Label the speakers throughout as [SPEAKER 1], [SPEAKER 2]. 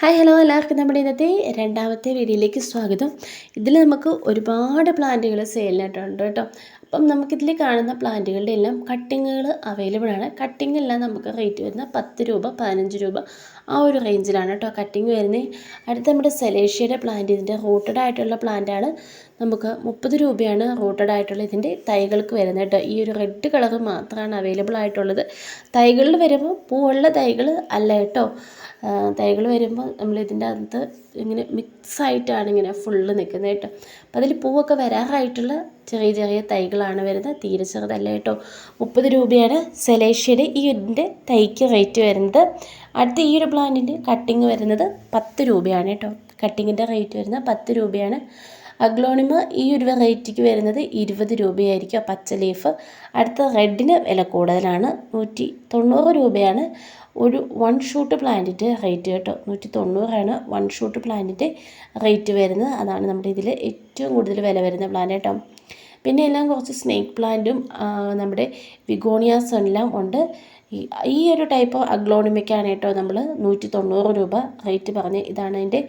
[SPEAKER 1] Hi hello എല്ലാവർക്കും നമ്മുടെ ഇന്നത്തെ രണ്ടാമത്തെ വീഡിയോയിലേക്ക് സ്വാഗതം. ഇതിൽ നമുക്ക് ഒരുപാട് പ്ലാന്റുകൾ സെയിലിനായിട്ടുണ്ട് കേട്ടോ. അപ്പം നമുക്കിതിൽ കാണുന്ന പ്ലാന്റുകളുടെ എല്ലാം കട്ടിങ്ങുകൾ അവൈലബിൾ ആണ്. കട്ടിങ് എല്ലാം നമുക്ക് റേറ്റ് വരുന്ന പത്ത് രൂപ പതിനഞ്ച് രൂപ ആ ഒരു റേഞ്ചിലാണ് കേട്ടോ കട്ടിങ് വരുന്നത്. അടുത്ത നമ്മുടെ സെലേഷ്യയുടെ പ്ലാന്റ് ഇതിന്റെ റൂട്ടഡ് ആയിട്ടുള്ള പ്ലാന്റാണ് നമുക്ക് മുപ്പത് രൂപയാണ് റൂട്ടഡ് ആയിട്ടുള്ള ഇതിന്റെ തൈകൾക്ക് വരുന്നത് കേട്ടോ. ഈ ഒരു റെഡ് കളർ മാത്രമാണ് അവൈലബിൾ ആയിട്ടുള്ളത്. തൈകളിൽ വരുമ്പോൾ പൂവുള്ള തൈകൾ അല്ല കേട്ടോ. തൈകൾ വരുമ്പോൾ നമ്മൾ ഇതിന്റെ അകത്ത് ഇങ്ങനെ മിക്സ് ആയിട്ടാണ് ഇങ്ങനെ ഫുള്ള് നിൽക്കുന്നത് കേട്ടോ. അപ്പോൾ അതിൽ പൂവൊക്കെ വരാറായിട്ടുള്ള ചെറിയ ചെറിയ തൈകളാണ് വരുന്നത്. തീരെ ചെറുതല്ല കേട്ടോ. മുപ്പത് രൂപയാണ് സെലേഷ്യയുടെ ഈ ഇതിന്റെ തൈക്ക് റേറ്റ് വരുന്നത്. അടുത്ത ഈ ഒരു പ്ലാന്റിന്റെ കട്ടിങ് വരുന്നത് പത്ത് രൂപയാണ് കേട്ടോ. കട്ടിങ്ങിന്റെ റേറ്റ് വരുന്നത് പത്ത് രൂപയാണ്. അഗ്ലോണിമ ഈ ഒരു വെറൈറ്റിക്ക് വരുന്നത് ഇരുപത് രൂപയായിരിക്കും. പച്ച ലീഫ് അടുത്ത റെഡിന് വില കൂടുതലാണ്. നൂറ്റി തൊണ്ണൂറ് രൂപയാണ്. ഒരു വൺ ഷൂട്ട് പ്ലാന്റിന്റെ റേറ്റ് കേട്ടോ. നൂറ്റി തൊണ്ണൂറാണ് വൺ ഷൂട്ട് പ്ലാന്റിന്റെ റേറ്റ് വരുന്നത്. അതാണ് നമ്മുടെ ഇതിൽ ഏറ്റവും കൂടുതൽ വില വരുന്ന പ്ലാന്റ് കേട്ടോ. പിന്നെ എല്ലാം കുറച്ച് സ്നേക്ക് പ്ലാന്റും നമ്മുടെ വിഗോണിയാസും എല്ലാം ഉണ്ട്. ഈ ഈ ഒരു ടൈപ്പ് അഗ്ലോണിമയ്ക്കാണ് കേട്ടോ നമ്മൾ നൂറ്റി തൊണ്ണൂറ് രൂപ റേറ്റ് പറഞ്ഞ് ഇതാണ് അതിന്റെ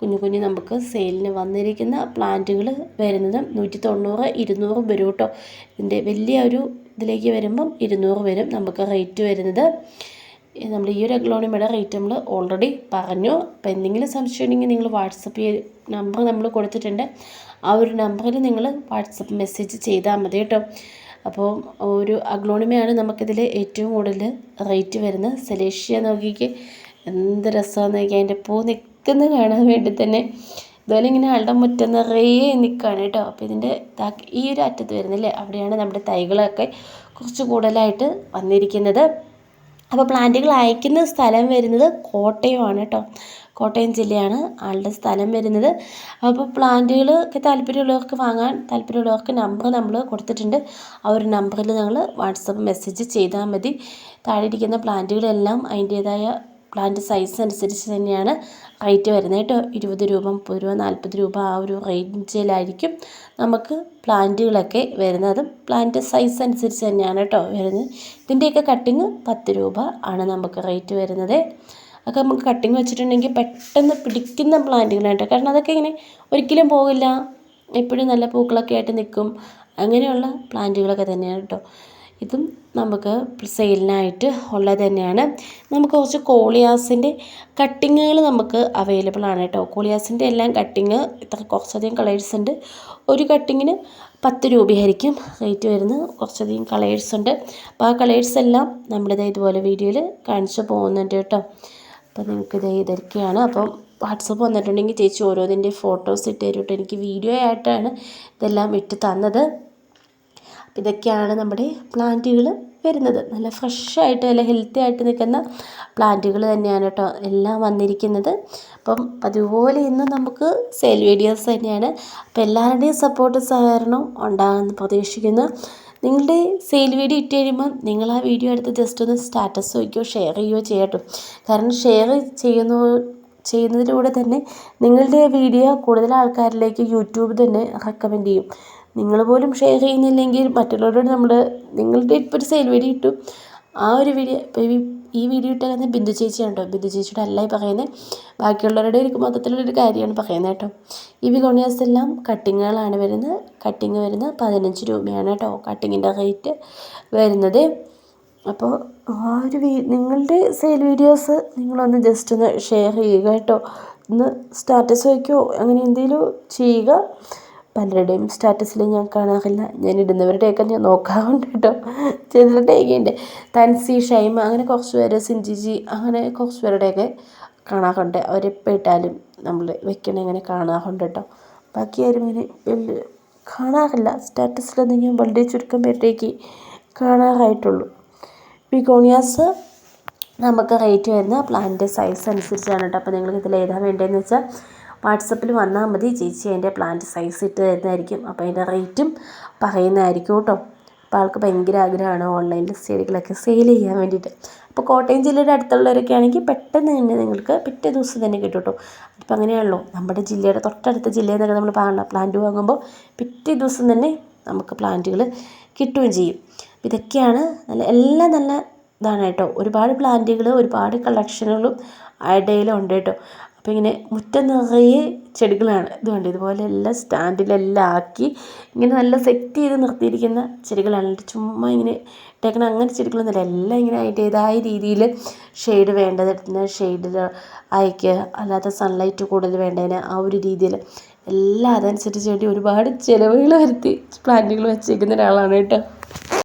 [SPEAKER 1] കുഞ്ഞു കുഞ്ഞു നമുക്ക് സെയിലിന് വന്നിരിക്കുന്ന പ്ലാന്റുകൾ വരുന്നത്. നൂറ്റി തൊണ്ണൂറ് ഇരുന്നൂറ് വരും കേട്ടോ. ഇതിന്റെ വലിയ ഒരു ഇതിലേക്ക് വരുമ്പം ഇരുന്നൂറ് വരും നമുക്ക് റേറ്റ് വരുന്നത്. നമ്മൾ ഈ ഒരു അഗ്ലോണിമയുടെ റേറ്റ് നമ്മൾ ഓൾറെഡി പറഞ്ഞു. അപ്പോൾ എന്തെങ്കിലും സംശയം ഉണ്ടെങ്കിൽ നിങ്ങൾ വാട്സപ്പ് നമ്പർ നമ്മൾ കൊടുത്തിട്ടുണ്ട്. ആ ഒരു നമ്പറിൽ നിങ്ങൾ വാട്സപ്പ് മെസ്സേജ് ചെയ്താൽ മതി കേട്ടോ. അപ്പോൾ ഒരു അഗ്ലോണിമയാണ് നമുക്കിതിൽ ഏറ്റവും കൂടുതൽ റേറ്റ് വരുന്നത്. സെലേഷ്യ നോക്കിക്ക് എന്ത് രസമാണെന്ന് നോക്കിയാൽ അതിന്റെ പൂ നിൽക്കുന്ന കാണാൻ വേണ്ടി തന്നെ. ഇതുപോലെ ഇങ്ങനെ ആളുടെ മുറ്റം നിറയെ നിൽക്കുകയാണ് കേട്ടോ. അപ്പോൾ ഇതിന്റെ ഈ ഒരു അറ്റത്ത് വരുന്നില്ലേ അവിടെയാണ് നമ്മുടെ തൈകളൊക്കെ കുറച്ച് കൂടുതലായിട്ട് വന്നിരിക്കുന്നത്. അപ്പോൾ പ്ലാന്റുകൾ അയക്കുന്ന സ്ഥലം വരുന്നത് കോട്ടയമാണ് കേട്ടോ. കോട്ടയം ജില്ലയാണ് ആളുടെ സ്ഥലം വരുന്നത്. അപ്പോൾ പ്ലാന്റുകൾക്ക് താല്പര്യമുള്ളവർക്ക് വാങ്ങാൻ താല്പര്യമുള്ളവർക്ക് നമ്പർ നമ്മൾ കൊടുത്തിട്ടുണ്ട്. ആ ഒരു നമ്പറിൽ നിങ്ങൾ വാട്സപ്പ് മെസ്സേജ് ചെയ്താൽ മതി. താഴെ ഇരിക്കുന്ന പ്ലാന്റുകളെല്ലാം അതിന്റേതായ പ്ലാന്റ് സൈസ് അനുസരിച്ച് തന്നെയാണ് റേറ്റ് വരുന്നത്. കേട്ടോ ഇരുപത് രൂപ മുപ്പത് രൂപ നാൽപ്പത് രൂപ ആ ഒരു റേഞ്ചിലായിരിക്കും നമുക്ക് പ്ലാന്റുകളൊക്കെ വരുന്നത്. പ്ലാന്റ് സൈസ് അനുസരിച്ച് തന്നെയാണ് കേട്ടോ വരുന്നത്. ഇതിന്റെയൊക്കെ കട്ടിങ് പത്ത് രൂപ ആണ് നമുക്ക് റേറ്റ് വരുന്നത്. അതൊക്കെ നമുക്ക് കട്ടിങ് വെച്ചിട്ടുണ്ടെങ്കിൽ പെട്ടെന്ന് പിടിക്കുന്ന പ്ലാന്റുകളാണ് കേട്ടോ. കാരണം അതൊക്കെ ഇങ്ങനെ ഒരിക്കലും പോകില്ല. എപ്പോഴും നല്ല പൂക്കളൊക്കെ ആയിട്ട് നിൽക്കും. അങ്ങനെയുള്ള പ്ലാന്റുകളൊക്കെ തന്നെയാണ് കേട്ടോ. ഇതും നമുക്ക് സെയിലിനായിട്ട് ഉള്ളത് തന്നെയാണ്. നമുക്ക് കുറച്ച് കോളിയാസിന്റെ കട്ടിങ്ങുകൾ നമുക്ക് അവൈലബിൾ ആണ് കേട്ടോ. കോളിയാസിന്റെ എല്ലാം കട്ടിങ് ഇത്ര കുറച്ചധികം കളേഴ്സ് ഉണ്ട്. ഒരു കട്ടിങ്ങിന് പത്ത് രൂപയായിരിക്കും റേറ്റ് വരുന്നത്. കുറച്ചധികം കളേഴ്സ് ഉണ്ട്. അപ്പോൾ ആ കളേഴ്സ് എല്ലാം നമ്മളിത് ഇതുപോലെ വീഡിയോയിൽ കാണിച്ചു പോകുന്നുണ്ട് കേട്ടോ. അപ്പോൾ നിങ്ങൾക്ക് ഇത് ഇതൊക്കെയാണ് അപ്പം വാട്സപ്പ് വന്നിട്ടുണ്ടെങ്കിൽ ചേച്ചി ഓരോന്നിന്റെ ഫോട്ടോസ് ഇട്ട് തരും എനിക്ക് വീഡിയോ ആയിട്ടാണ് ഇതെല്ലാം ഇട്ട് തന്നത്. ഇതൊക്കെയാണ് നമ്മുടെ പ്ലാന്റുകൾ വരുന്നത്. നല്ല ഫ്രഷായിട്ട് നല്ല ഹെൽത്തി ആയിട്ട് നിൽക്കുന്ന പ്ലാന്റുകൾ തന്നെയാണ് കേട്ടോ എല്ലാം വന്നിരിക്കുന്നത്. അപ്പം അതുപോലെ ഇന്ന് നമുക്ക് സെയിൽ വീഡിയോസ് തന്നെയാണ്. അപ്പം എല്ലാവരുടെയും സപ്പോർട്ട് സഹകരണം ഉണ്ടാകുമെന്ന് പ്രതീക്ഷിക്കുന്നു. നിങ്ങളുടെ സെയിൽ വീഡിയോ ഇട്ട് കഴിയുമ്പോൾ നിങ്ങൾ ആ വീഡിയോ എടുത്ത് ജസ്റ്റ് ഒന്ന് സ്റ്റാറ്റസ് വയ്ക്കുകയോ ഷെയർ ചെയ്യുകയോ ചെയ്യട്ടോ. കാരണം ഷെയർ ചെയ്യുന്ന ചെയ്യുന്നതിലൂടെ തന്നെ നിങ്ങളുടെ വീഡിയോ കൂടുതൽ ആൾക്കാരിലേക്ക് യൂട്യൂബ് തന്നെ റെക്കമെൻഡ് ചെയ്യും. നിങ്ങൾ പോലും ഷെയർ ചെയ്യുന്നില്ലെങ്കിൽ മറ്റുള്ളവരോട് നമ്മൾ നിങ്ങളുടെ ഇപ്പോൾ ഒരു സെയിൽ വീഡിയോ ഇട്ടു. ആ ഒരു വീഡിയോ ഈ വീഡിയോ ഇട്ടേക്കുന്നത് ബിന്ദു ചേച്ചിയാണ് കേട്ടോ ബിന്ദു ചേച്ചിയുടെ അല്ല ഈ പറയുന്നത് ബാക്കിയുള്ളവരുടെ ഒരു മൊത്തത്തിലുള്ളൊരു കാര്യമാണ് പറയുന്നത് കേട്ടോ ഈ വിഗോണിയാസ് എല്ലാം കട്ടിങ്ങുകളാണ് വരുന്നത്. കട്ടിങ് വരുന്നത് പതിനഞ്ച് രൂപയാണ് കേട്ടോ കട്ടിങ്ങിന്റെ റേറ്റ് വരുന്നത്. അപ്പോൾ ആ ഒരു നിങ്ങളുടെ സെയിൽ വീഡിയോസ് നിങ്ങളൊന്ന് ജസ്റ്റ് ഒന്ന് ഷെയർ ചെയ്യുക കേട്ടോ ഒന്ന് സ്റ്റാറ്റസ് വയ്ക്കുകയോ അങ്ങനെ എന്തെങ്കിലും ചെയ്യുക. പലരുടെയും സ്റ്റാറ്റസിൽ ഞാൻ കാണാറില്ല. ഞാൻ ഇടുന്നവരുടെയൊക്കെ ഞാൻ നോക്കാറുണ്ട് കേട്ടോ. ചിലരുടെയൊക്കെ ഉണ്ട്. തൻസി ഷൈമ അങ്ങനെ കുറച്ച് പേര് സിൻജിജി അങ്ങനെ കുറച്ച് പേരുടെയൊക്കെ കാണാറുണ്ട്. അവരെപ്പോൾ ഇട്ടാലും നമ്മൾ വെക്കണ ഇങ്ങനെ കാണാറുണ്ട് കേട്ടോ. ബാക്കി ആരും ഇങ്ങനെ വലിയ കാണാറില്ല. സ്റ്റാറ്റസിലൊന്നും ഞാൻ വളരെ ചുരുക്കം പേരുടേക്ക് കാണാറായിട്ടുള്ളൂ. ബിഗോണിയാസ് നമുക്ക് റേറ്റ് വരുന്ന പ്ലാന്റ് സൈസ് അനുസരിച്ചാണ് കേട്ടോ. അപ്പോൾ നിങ്ങൾക്ക് ഇതിൽ ഏതാണ് വേണ്ടതെന്ന് വെച്ചാൽ വാട്സപ്പിൽ വന്നാൽ മതി. ചേച്ചി അതിന്റെ പ്ലാന്റ് സൈസ് ഇട്ട് തരുന്നതായിരിക്കും. അപ്പോൾ അതിന്റെ റേറ്റും പറയുന്നതായിരിക്കും കേട്ടോ. അപ്പോൾ ആൾക്ക് ഭയങ്കര ആഗ്രഹമാണ് ഓൺലൈനിൽ ചെടികളൊക്കെ സെയിൽ ചെയ്യാൻ വേണ്ടിയിട്ട്. അപ്പോൾ കോട്ടയം ജില്ലയുടെ അടുത്തുള്ളവരൊക്കെ ആണെങ്കിൽ പെട്ടെന്ന് തന്നെ നിങ്ങൾക്ക് പിറ്റേ ദിവസം തന്നെ കിട്ടും കേട്ടോ. അതിപ്പോൾ അങ്ങനെയാണല്ലോ. നമ്മുടെ ജില്ലയുടെ തൊട്ടടുത്ത ജില്ലയിൽ നിന്നൊക്കെ നമ്മൾ പ്ലാന്റ് വാങ്ങുമ്പോൾ പിറ്റേ ദിവസം തന്നെ നമുക്ക് പ്ലാന്റുകൾ കിട്ടുകയും ചെയ്യും. ഇതൊക്കെയാണ് നല്ല എല്ലാം നല്ല ഇതാണ് കേട്ടോ. ഒരുപാട് പ്ലാന്റുകൾ ഒരുപാട് കളക്ഷനുകളും ഇടയിലുണ്ട് കേട്ടോ. അപ്പോൾ ഇങ്ങനെ മുറ്റം നിറയെ ചെടികളാണ് ഇത് കണ്ടോ ഇതുപോലെ എല്ലാം സ്റ്റാൻഡിലെല്ലാം ആക്കി ഇങ്ങനെ നല്ല സെറ്റ് ചെയ്ത് നിർത്തിയിരിക്കുന്ന ചെടികളാണ്. ചുമ്മാ ഇങ്ങനെ ഇട്ടേക്കണ അങ്ങനെ ചെടികളൊന്നുമില്ല. എല്ലാം ഇങ്ങനെ അതിന്റേതായ രീതിയിൽ ഷെയ്ഡ് വേണ്ടതിന് ഷെയ്ഡിൽ അയക്കുക അല്ലാത്ത സൺലൈറ്റ് കൂടുതൽ വേണ്ടതിന് ആ ഒരു രീതിയിൽ എല്ലാം അതനുസരിച്ച് വേണ്ടി ഒരുപാട് ചിലവുകൾ വരുത്തി. പ്ലാന്റുകൾ വെച്ചേക്കുന്ന ഒരാളാണ് കേട്ടോ.